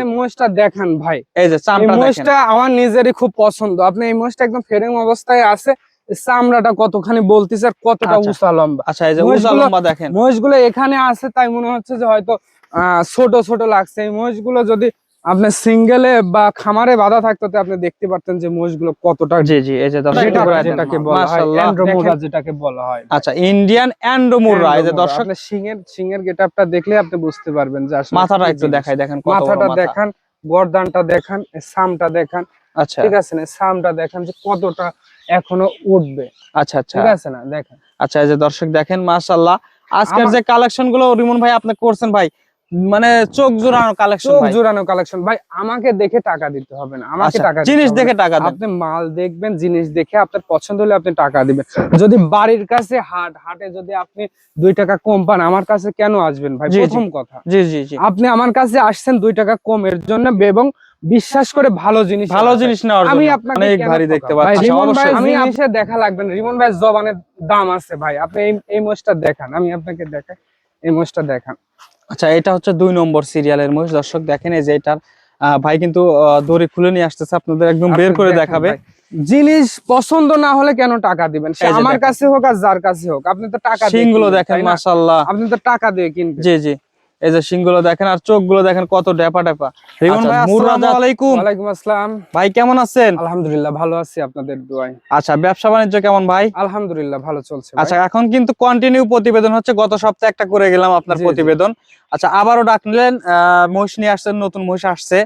এই মহিষটা দেখান ভাই। এই যে চামড়া মোষটা আমার নিজেরই খুব পছন্দ। আপনি এই মোষটা একদম ফেরেম অবস্থায় আছে চামড়াটা কতখানি বলতেছে আর কতটা আচ্ছা। উঁচা লম্বা। আচ্ছা এই যে উঁচা লম্বা দেখেন। মোষগুলো এখানে আছে তাই মনে হচ্ছে যে হয়তো আহ, ছোট ছোট লাগছে। এই মহিষগুলো যদি আপনি সিঙ্গেলে বা খামারে বাঁধা থাকতে আপনি দেখতে পারতেন যে মহিষগুলো কতটা জি জি এই যে দর্শক। যেটাকে বলা হয় অ্যান্ড্রোমোরা যেটাকে বলা হয়। আচ্ছা ইন্ডিয়ান অ্যান্ডোমোরা এই যে অ্যান্ড্রোমোরা। দর্শক। সিংহের সিংহের গেটআপটা দেখলে আপনি বুঝতে পারবেন যে আসলে মাথাটা একটু দেখাই দেখেন কত মাথাটা মাথা। দেখান গর্দানটা দেখান সামটা দেখান আচ্ছা। ঠিক আছে না? সামটা দেখান যে কতটা এখনও উঠবে। আচ্ছা আচ্ছা। ঠিক আছে না? দেখেন। আচ্ছা এই যে দর্শক দেখেন মাশাআল্লাহ। আজকের যে কালেকশনগুলো রিমন ভাই আপনি করছেন ভাই মানে চোখ জোড়ানো কালেকশন চোখ জোড়ানো কালেকশন ভাই আমাকে দেখে টাকা দিতে হবে না। আমাকে আচ্ছা, টাকা জিনিস দেখে টাকা আপনি মাল দেখবেন জিনিস দেখে আপনার পছন্দ হলে আপনি টাকা দিবেন। যদি বাড়ির কাছে হাট হাটে যদি আপনি দুই টাকা কম পান আমার কাছে কেন আসবেন ভাই। প্রথম কথা। জি জি জি। আপনি আমার কাছে আসছেন দুই টাকা কম এর জন্য এবং বিশ্বাস করে ভালো জিনিস ভালো জিনিস নেওয়ার আমি আপনাকে অনেক ভারী? দেখতে পাচ্ছি অবশ্যই। আমি জিনিসে দেখা লাগবে না। রিমন ভাই জবানের দাম আছে ভাই। আপনি এই এই মোষটা দেখান। আমি আপনাকে দেখাই। এই মোষটা দেখান। আচ্ছা এটা হচ্ছে দুই নম্বর সিরিয়ালের মহিষ। দর্শক দেখেন এই যে এটার আহ, ভাই কিন্তু দড়ি খুলে নিয়ে আসতেছে আপনাদের একদম বের করে দেখাবে। জিনিস পছন্দ না হলে কেন টাকা দিবেন? আমার কাছে হোক আর যার কাছে হোক আপনি তো টাকা দেখেন? মাশাআল্লাহ। আপনি তো টাকা দিয়ে কিনবেন। জি জি। এই যে শিংগুলো দেখেন আর চোখগুলো দেখেন কত ডেপা ডেপা রিমন আচ্ছা, ভাই আসসালামু আলাইকুম। ওয়ালাইকুম আসসালাম। ভাই কেমন আছেন? আলহামদুলিল্লাহ ভালো আছি আপনাদের দোয়ায়। আচ্ছা ব্যবসা বাণিজ্য কেমন ভাই? আলহামদুলিল্লাহ ভালো চলছে আচ্ছা এখন কিন্তু কন্টিনিউ প্রতিবেদন হচ্ছে। গত সপ্তাহে একটা করে গেলাম আপনার। প্রতিবেদন। আচ্ছা আবারও ডাকলেন আহ, মহিষ নিয়ে আসছেন নতুন মহিষ আসছে।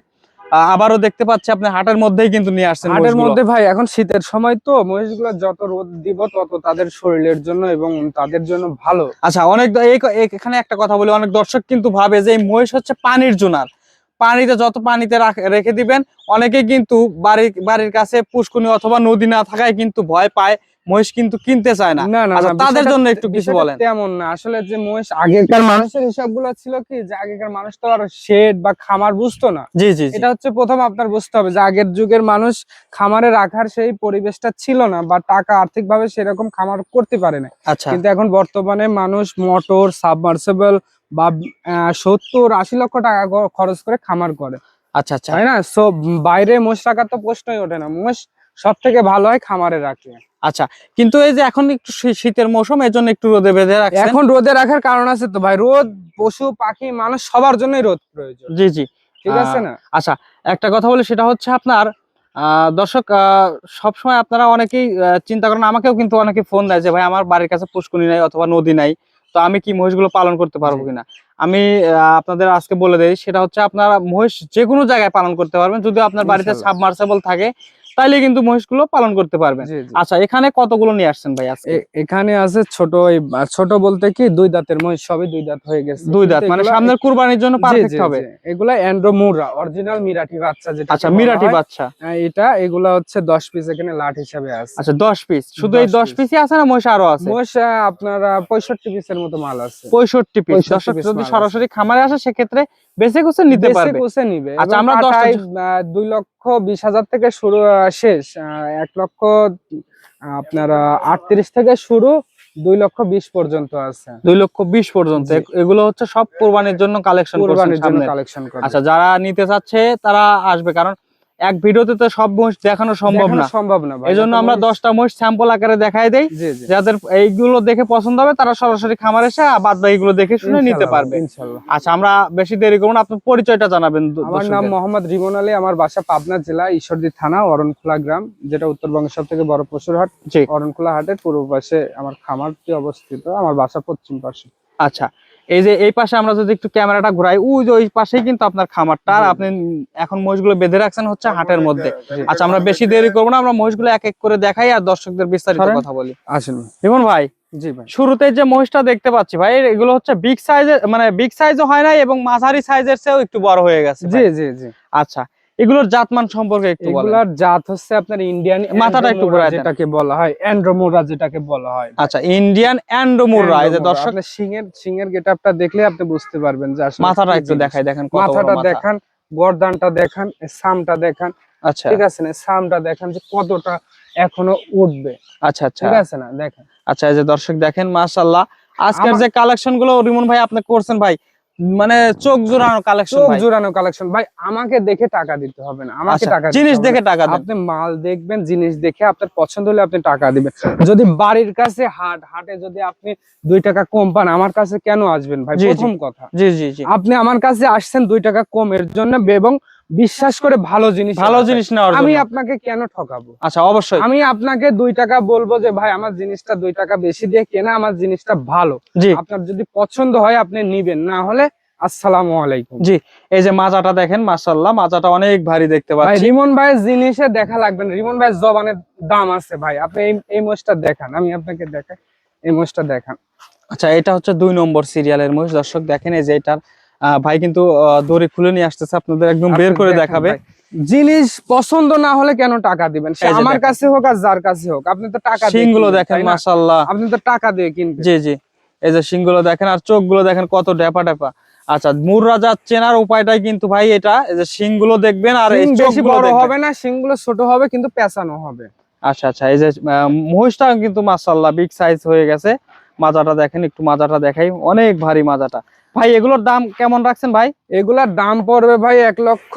আবারও দেখতে পাচ্ছি আপনি হাটের মধ্যেই কিন্তু নিয়ে আসছেন হাটের মধ্যে ভাই এখন শীতের সময় তো মহিষগুলো যত রোদ দিব তত তাদের শরীরের জন্য এবং তাদের জন্য ভালো। আচ্ছা অনেক এখানে একটা কথা বলি অনেক দর্শক কিন্তু ভাবে যে এই মহিষ হচ্ছে পানির জোনার। পানিতে যত পানিতে রাখ- রেখে দিবেন অনেকেই কিন্তু বাড়ির বাড়ির কাছে পুষ্কুনি অথবা নদী না থাকায় কিন্তু ভয় পায়। মহিষ কিন্তু কিনতে চায় না। না না আচ্ছা, তাদের জন্য একটু কিছু বলেন। তেমন না। আসলে যে মহিষ আগেকার মানুষের হিসাবগুলো ছিল কি? যে আগেকার মানুষ তো আর শেড বা খামার বুঝতো না। জি জি এটা হচ্ছে প্রথম আপনার বুঝতে হবে যে আগের যুগের মানুষ খামারে রাখার সেই পরিবেশটা ছিল না বা টাকা আর্থিকভাবে সেরকম খামার করতে পারে না আচ্ছা। কিন্তু এখন বর্তমানে মানুষ মোটর সাবমার্সেবল বা সত্তর আশি লক্ষ টাকা খরচ করে খামার করে। আচ্ছা আচ্ছা। তাই না? সো বাইরে মোষ রাখার তো প্রশ্নই ওঠে না। মোষ সব থেকে ভালো হয় খামারে রাখলে। আচ্ছা কিন্তু এই যে এখন একটু শীতের মৌসুম এর জন্য একটু রোদে বেঁধে রাখছেন। এখন রোদে রাখার কারণ আছে তো ভাই রোদ পশু পাখি মানুষ সবার জন্যই রোদ প্রয়োজন। জি জি। ঠিক আছে না? আচ্ছা একটা কথা বলি সেটা হচ্ছে আপনার দর্শক সবসময় আপনারা অনেকেই চিন্তা করেন আমাকেও কিন্তু অনেকে ফোন দেয় যে ভাই আমার বাড়ির কাছে পুষ্কুনি নাই অথবা নদী নাই তো আমি কি মহিষগুলো পালন করতে পারব কিনা? আমি আপনাদের আজকে বলে দেই সেটা হচ্ছে আপনারা মহিষ যে কোনো জায়গায় পালন করতে পারবেন যদি আপনার বাড়িতে সাবমার্সেবল থাকে তাইলে কিন্তু মহিষগুলো পালন করতে পারবেন। আচ্ছা এখানে কতগুলো নিয়ে আসছেন ভাই আজকে? এখানে আছে ছোট ওই ছোট বলতে কি দুই দাঁতের মহিষ সবই দুই দাঁত হয়ে গেছে। দুই দাঁত মানে সামনের কুরবানির জন্য পারফেক্ট হবে। এগুলা অ্যান্ড্রোমুরা অরিজিনাল মিরাঠি বাচ্চা যেটা আচ্ছা মিরাটি বাচ্চা। এটা এগুলা হচ্ছে দশ পিস এখানে লাট হিসাবে আছে। আচ্ছা দশ পিস শুধু এই 10 দশ পিসই আছে না মহিষ আরও আছে? মহিষ আপনার পঁয়ষট্টি পিসের মতো মাল আছে। পঁয়ষট্টি পিস 65 দর্শক যদি সরাসরি খামারে আসে সেক্ষেত্রে বেঁচে কুচে নিতে পারবে। কুচে নিবে আচ্ছা, আমরা দশটা কাটায়, জ- আহ, দুই লক্ষ বিশ হাজার থেকে শুরু শেষ আহ, এক লক্ষ আহ, আপনার আটত্রিশ থেকে শুরু দুই লক্ষ বিশ পর্যন্ত আছে। দুই লক্ষ বিশ পর্যন্ত। এগুলো হচ্ছে সব কোরবানির জন্য কালেকশন কোরবানির জন্য কালেকশন আচ্ছা যারা নিতে চাচ্ছে তারা আসবে কারণ এক ভিডিওতে তো সব মহিষ দেখানো সম্ভব না। সম্ভব না জন্য আমরা দশটা মহিষ স্যাম্পল আকারে দেখাই দেই। যাদের এইগুলো দেখে পছন্দ হবে তারা সরাসরি খামার এসে বাদ বাকিগুলো দেখে শুনে নিতে পারবে। আচ্ছা আমরা বেশি দেরি করব না আপনার পরিচয়টা জানাবেন আমার নাম মোহাম্মদ রিমন আলী আমার বাসা পাবনা জেলা ঈশ্বরদী থানা অরণখোলা গ্রাম যেটা উত্তরবঙ্গের সব থেকে বড় পশুর হাট অরণখোলা হাটের পূর্ব পাশে আমার খামারটি অবস্থিত আমার বাসা পশ্চিম পাশে। আচ্ছা এই যে এই পাশে আমরা যদি একটু ক্যামেরাটা ঘুরাই ওই যে ওই পাশেই কিন্তু আপনার খামারটা। আর। আপনি এখন মহিষগুলো বেঁধে রাখছেন হচ্ছে হাটের মধ্যে। আচ্ছা আমরা বেশি দেরি করব না আমরা মহিষগুলো এক এক করে দেখাই আর দর্শকদের বিস্তারিত কথা বলি। আসুন রিমন ভাই শুরুতে যে মহিষটা দেখতে পাচ্ছি ভাই এগুলো হচ্ছে বিগ সাইজের মানে বিগ সাইজও হয় নাই এবং মাঝারি সাইজের চেয়েও একটু বড় হয়ে গেছে জি জি জি। আচ্ছা এগুলোর জাতমান সম্পর্কে একটু বলেন। এগুলার জাত হচ্ছে আপনার ইন্ডিয়ান মাথাটা একটু দেন। যেটাকে বলা হয় অ্যান্ড্রোমোরা যেটাকে বলা হয়। আচ্ছা ইন্ডিয়ান অ্যান্ডোমোরা এই যে অ্যান্ড্রোমোরা। দর্শক আপনি সিংহের সিংহের গেটআপটা দেখলে আপনি বুঝতে পারবেন যে আসলে মাথাটা একটু। দেখাই দেখেন কত মাথাটা মাথা। দেখান গর্দানটা দেখান সামটা দেখান। আচ্ছা। ঠিক আছে না? সামটা দেখান যে কতটা এখনও উঠবে। আচ্ছা আচ্ছা। ঠিক আছে না? দেখেন। আচ্ছা এই যে দর্শক দেখেন মাশাল্লাহ আজকের যে কালেকশনগুলো রিমন ভাই আপনি করছেন ভাই মানে চোখ জোড়ানো কালেকশন চোখ জোড়ানো কালেকশন ভাই আমাকে দেখে টাকা দিতে হবে না। আমাকে টাকা আচ্ছা, জিনিস দেখে টাকা দেন। আপনি মাল দেখবেন জিনিস দেখে আপনার পছন্দ হলে আপনি টাকা দিবেন। যদি বাড়ির কাছে হাট হাটে যদি আপনি দুই টাকা কম পান আমার কাছে কেন আসবেন ভাই। প্রথম কথা। জি জি জি। আপনি আমার কাছে আসছেন দুই টাকা কম এর জন্য এবং বিশ্বাস করে ভালো জিনিস ভালো জিনিস নেওয়ার আমি আপনাকে কেন ঠকাবো? আচ্ছা অবশ্যই। আমি আপনাকে দুই টাকা বলব যে ভাই আমার জিনিসটা দুই টাকা বেশি দিয়ে কেনা আমার জিনিসটা ভালো। আপনার যদি পছন্দ হয় আপনি নিবেন। না হলে আসসালামু আলাইকুম। জি এই যে মাজাটা দেখেন মাশাআল্লাহ মাজাটা অনেক ভারী দেখতে পাচ্ছি। রিমন জিনিসে দেখা লাগবে না। রিমন জবানের দাম আছে ভাই। আপনি এই মোষটা দেখান। আমি আপনাকে দেখাই এই মোষটা দেখান। আচ্ছা এটা হচ্ছে দুই নম্বর সিরিয়ালের মহিষ। দর্শক দেখেন এই যে এটার ভাই কিন্তু দড়ি খুলে নিয়ে আসতেছে আপনাদের একদম বের করে দেখাবে। জিনিস পছন্দ না হলে কেন টাকা দিবেন? আমার কাছে হোক আর যার কাছে হোক আপনি তো টাকা কিনবেন, দেখেন? মাশাআল্লাহ। আপনি তো টাকা দিয়ে কিনবেন। জি জি। এই যে শিংগুলো দেখেন আর চোখগুলো দেখেন কত ডেপা ডেপা আচ্ছা মুর রাজা চেনার উপায়টাই কিন্তু ভাই এটা এই যে শিংগুলো দেখবেন আর এই বেশি বড় হবে না শিংগুলো ছোট হবে কিন্তু পেঁচানো হবে। আচ্ছা আচ্ছা এই যে মহিষটা কিন্তু মাশাআল্লাহ বিগ সাইজ হয়ে গেছে। মাজাটা দেখেন একটু মাজাটা দেখাই অনেক ভারী মাজাটা। ভাই এগুলোর দাম কেমন রাখছেন ভাই? এগুলার দাম পড়বে ভাই এক লক্ষ।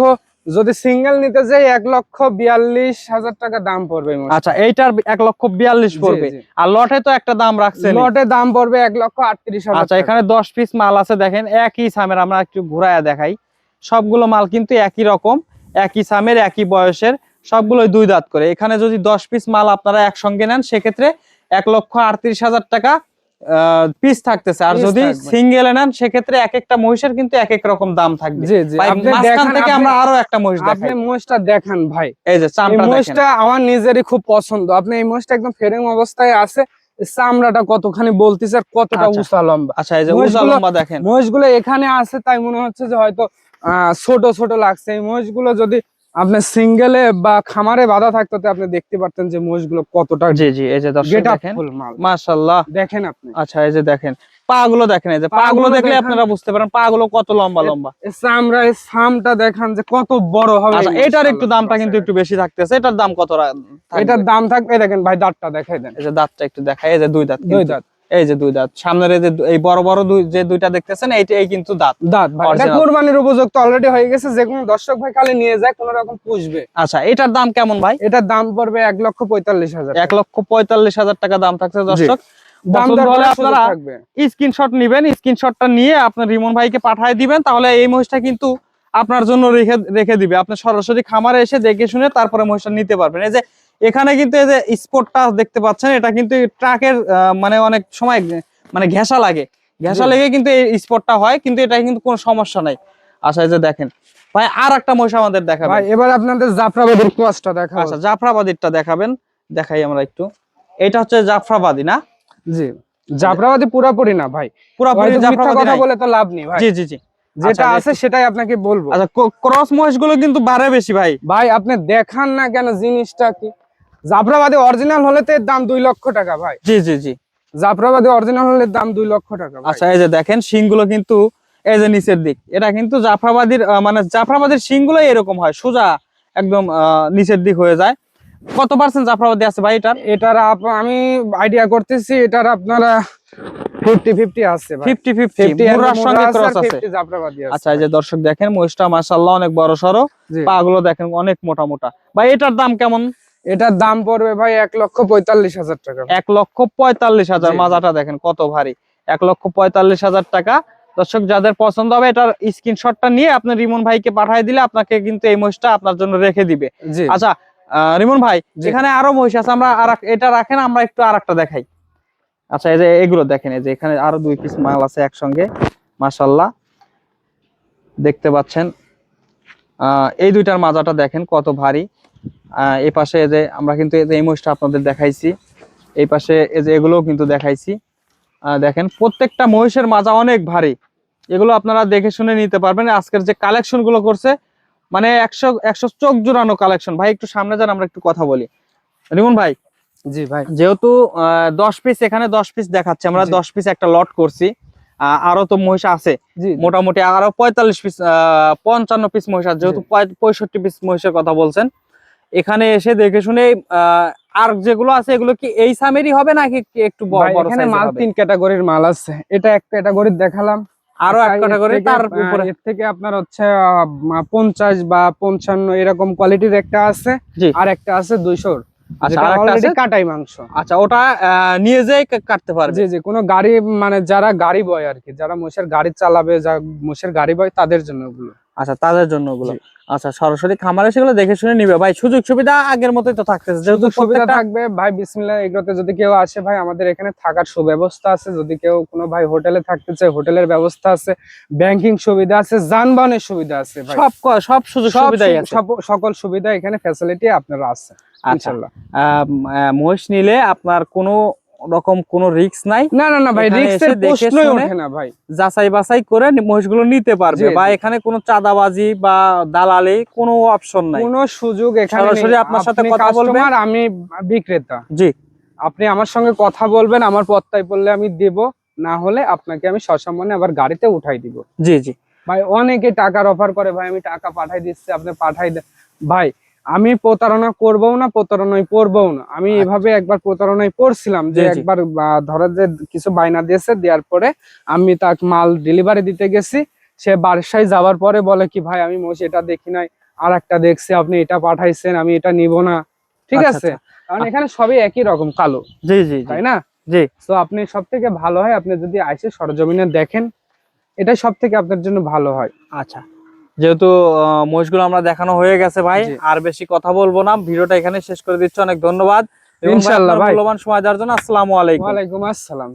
যদি সিঙ্গেল নিতে যাই এক লক্ষ বিয়াল্লিশ হাজার টাকা দাম পড়বে আচ্ছা এইটার এক লক্ষ বিয়াল্লিশ পড়বে। আর লটে তো একটা দাম রাখছে লটে দাম পড়বে এক লক্ষ আটত্রিশ হাজার আচ্ছা এখানে দশ পিস মাল আছে দেখেন। একই সামের আমরা একটু ঘুরায়া দেখাই। সবগুলো মাল কিন্তু একই রকম একই সামের একই বয়সের সবগুলোই দুই দাঁত করে। এখানে যদি দশ পিস মাল আপনারা একসঙ্গে নেন সেক্ষেত্রে এক লক্ষ আটত্রিশ হাজার টাকা পিস থাকতেছে। আর যদি। সিঙ্গেলে নেন সেক্ষেত্রে এক একটা মহিষের কিন্তু এক এক রকম দাম থাকবে। মাঝখান থেকে আমরা আরও একটা মহিষ আপনি মোষটা দেখান ভাই। এই যে চামড়া দেখেন। মোষটা আমার নিজেরই খুব পছন্দ। আপনি এই মোষটা একদম ফেরেং অবস্থায় আছে। চামড়াটা কতখানি বলতেছে আর কতটা আচ্ছা। উঁচা লম্বা। আচ্ছা এই যে উঁচা লম্বা দেখেন। মহিষগুলো এখানে আছে তাই মনে হচ্ছে যে হয়তো আহ, ছোট ছোট লাগছে। এই মহিষগুলো যদি আপনি সিঙ্গেলে বা খামারে বাঁধা থাকতো আপনি দেখতে পারতেন যে মহিষগুলো কতটা জি জি এই যে দর্শক দেখেন মাশাআল্লাহ। দেখেন আপনি। আচ্ছা এই যে দেখেন পা গুলো দেখেন এই যে পা গুলো দেখলে আপনারা বুঝতে পারেন পা গুলো কত লম্বা লম্বা। চামড়া এই সামটা দেখান যে কত বড় হবে। আচ্ছা এটার একটু দামটা কিন্তু একটু বেশি থাকতেছে এটার দাম কত এটার দাম থাকবে দেখেন ভাই দাঁতটা দেখাই দেন। এই যে দাঁতটা একটু দেখাই এই যে দুই দাঁত দুই দাঁত। এই যে দুই দাঁত। সামনের এই যে এই বড় বড় দুই যে দুইটা দেখতেছেন এইটা এই কিন্তু দাঁত। দাঁত ভাই। এটা। কোরবানির উপযুক্ত অলরেডি হয়ে গেছে যে কোনো দর্শক ভাই খালি নিয়ে যায় কোন রকম পুষবে। আচ্ছা এটার দাম কেমন ভাই? এটার দাম পড়বে এক লক্ষ পঁয়তাল্লিশ হাজার এক লক্ষ পঁয়তাল্লিশ হাজার টাকা দাম থাকছে দর্শক। দাম হলে আপনারা স্ক্রিনশট নিবেন স্ক্রিনশটটা নিয়ে আপনার রিমন ভাইকে পাঠিয়ে দিবেন তাহলে এই মহিষটা কিন্তু আপনার জন্য রেখে রেখে দিবে। আপনি সরাসরি খামারে এসে দেখে শুনে তারপরে মহিষটা নিতে পারবেন। এই যে এখানে কিন্তু এই যে স্পটটা দেখতে পাচ্ছেন এটা কিন্তু ট্রাকের মানে অনেক সময় মানে ঘেঁষা লাগে। ঘেঁষা লেগে কিন্তু এই স্পটটা হয় কিন্তু এটা কিন্তু কোনো সমস্যা নাই। আচ্ছা এই যে দেখেন। ভাই আর একটা মহিষ আমাদের ভাই এবার আপনাদের জাফরাবাদের কোয়াসটা দেখাবো। আচ্ছা জাফরাবাদিরটা দেখাবেন। দেখাই আমরা একটু। এটা হচ্ছে জাফরাবাদি না? জি জাফরাবাদি পুরাপুরি না ভাই। পুরোপুরি জাফরাবাদি কথা বলে তো লাভ নেই ভাই। জি জি জি। যেটা আচ্ছা, আছে সেটাই আপনাকে বলব। আচ্ছা ক্রস মহিষগুলো কিন্তু বাড়ে বেশি ভাই। ভাই আপনি দেখান না কেন জিনিসটা কি? জাফরাবাদি অরিজিনাল হলে তো এর দাম দুই লক্ষ টাকা ভাই। জি জি জি। জাফরাবাদি অরিজিনাল হলে দাম দুই লক্ষ টাকা আচ্ছা এই যে দেখেন শিংগুলো কিন্তু এই যে নিচের দিক এটা কিন্তু জাফরাবাদির মানে জাফরাবাদির শিংগুলো এরকম হয় সোজা একদম নিচের দিক হয়ে যায়। কত পার্সেন্ট জাফরাবাদি আছে ভাই এটার? এটার আমি আইডিয়া করতেছি এটার আপনারা ফিফটি ফিফটি আছে ফিফটি ফিফটি 50 মুরার সঙ্গে ক্রস আছে। 50 জাফরাবাদি আছে আচ্ছা এই যে দর্শক দেখেন মহিষটা মাশাআল্লাহ অনেক বড় সড়ো জি। পা গুলো দেখেন অনেক মোটা মোটা ভাই এটার দাম কেমন? এটার দাম পড়বে ভাই এক লক্ষ পঁয়তাল্লিশ হাজার টাকা। এক লক্ষ পঁয়তাল্লিশ হাজার। মাজাটা দেখেন কত ভারী। এক লক্ষ পঁয়তাল্লিশ হাজার টাকা। দর্শক যাদের পছন্দ হবে এটার স্ক্রিনশটটা নিয়ে আপনি রিমন ভাইকে পাঠিয়ে দিলে আপনাকে কিন্তু এই মহিষটা আপনার জন্য রেখে দিবে। আচ্ছা রিমন ভাই। এখানে আরও মহিষ আছে আমরা আর এটা রাখেন আমরা একটু আর একটা দেখাই। আচ্ছা এই যে এগুলো দেখেন এই যে এখানে আরও দুই পিস মাল আছে একসঙ্গে মাশাল্লাহ দেখতে পাচ্ছেন আহ, এই দুইটার মাজাটা দেখেন কত ভারী। এই পাশে যে আমরা কিন্তু এই মহিষটা আপনাদের দেখাইছি এই পাশে এই যে এগুলোও কিন্তু দেখাইছি। দেখেন প্রত্যেকটা মহিষের মাজা অনেক ভারী। এগুলো আপনারা দেখে শুনে নিতে পারবেন। আজকের যে কালেকশনগুলো করছে মানে একশো একশো চোখ জোড়ানো কালেকশন ভাই একটু সামনে যান আমরা একটু কথা বলি। রিমন ভাই জি ভাই। যেহেতু আহ, দশ পিস এখানে দশ পিস দেখাচ্ছে। আমরা দশ পিস একটা লট করছি। আহ, আরও তো মহিষ আছে। মোটামুটি আরও পঁয়তাল্লিশ পিস পঞ্চান্ন পিস মহিষ আছে। যেহেতু পঁয়ষট্টি পিস মহিষের কথা বলছেন। এখানে এসে দেখে শুনে আর যেগুলো আছে এগুলো কি এই সামেরই হবে নাকি একটু বড় বড় এখানে মাল তিন ক্যাটাগরির মাল আছে। এটা এক ক্যাটাগরির দেখালাম। আরও এক ক্যাটাগরি তার উপরে। এর থেকে আপনার হচ্ছে আহ, পঞ্চাশ বা পঞ্চান্ন এরকম কোয়ালিটির একটা আছে। আর একটা আছে দুইশোর। আচ্ছা যেটা আরেকটা already আছে? কাটাই মাংস। আচ্ছা ওটা আহ, নিয়ে যেয়ে কাটতে পারবে? জি জি কোনো গাড়ি মানে যারা গাড়ি বয় আর কি যারা মোষের গাড়ি চালাবে যা মোষের গাড়ি বয় তাদের জন্য ওগুলো। আচ্ছা তাদের জন্য ওগুলো। আচ্ছা সরাসরি খামারে সেগুলো দেখে শুনে নিবে। ভাই সুযোগ সুবিধা আগের মতোই তো থাকতেছে। যেহেতু সুবিধা থাকবে। ভাই বিসমিল্লাহ এগুলোতে যদি কেউ আসে ভাই আমাদের এখানে থাকার সুব্যবস্থা আছে। যদি কেউ কোনো ভাই হোটেলে থাকতে চায় হোটেলের ব্যবস্থা আছে ব্যাংকিং সুবিধা আছে যানবাহনের সুবিধা আছে ভাই। সব সব সুযোগ সব সুবিধাই আছে। সব- সকল সুবিধা এখানে ফ্যাসিলিটি আপনারা আছে আচ্ছা। ইনশাল্লাহ। আহ, মহিষ নিলে আপনার কোনো রকম কোনো রিস্ক নাই। না না না ভাই এসে প্রশ্নই ওঠে না ভাই। যাচাই বাছাই করে মহিষগুলো নিতে পারবে বা এখানে কোনো চাঁদাবাজি বা দালালি কোনো অপশন নাই। কোনো সুযোগ এখানে সরাসরি আপনার সাথে কথা বলবেন। আর আমি বিক্রেতা। জি। আপনি আমার সঙ্গে কথা বলবেন আমার পত্তায় বললে আমি দেব। না হলে আপনাকে আমি সসম্মানে আবার গাড়িতে উঠাই দিব। জি জি। ভাই অনেকে টাকার অফার করে ভাই আমি টাকা পাঠাই দিচ্ছি আপনি পাঠাই দেন ভাই আমি প্রতারণা করব না প্রতারণায় পড়ব না। আমি আচ্ছা। এভাবে একবার প্রতারণায় পড়ছিলাম যে। একবার ধরেন যে কিছু বায়না দিয়েছে দেওয়ার পরে আমি তাকে মাল ডেলিভারি দিতে গেছি। সে বাসায় যাওয়ার পরে বলে কি ভাই আমি মোষ এটা দেখি নাই আর একটা দেখছি আপনি এটা পাঠাইছেন আমি এটা নিব না। ঠিক আচ্ছা, আছে? কারণ এখানে সবই একই রকম কালো। জি জি জি। তাই না? জি। তো আপনি সব থেকে ভালো হয় আপনি যদি আইসে সরজমিনে দেখেন এটাই সব থেকে আপনার জন্য ভালো হয়। আচ্ছা। যেহেতু আহ, মহিষগুলো আমরা দেখানো হয়ে গেছে ভাই আর বেশি কথা বলব না। ভিডিওটা এখানে শেষ করে দিচ্ছি। অনেক ধন্যবাদ। ইনশাআল্লাহ ভাই। মূল্যবান সময় দেওয়ার জন্য আসসালামু আলাইকুম। ওয়ালাইকুম আসসালাম।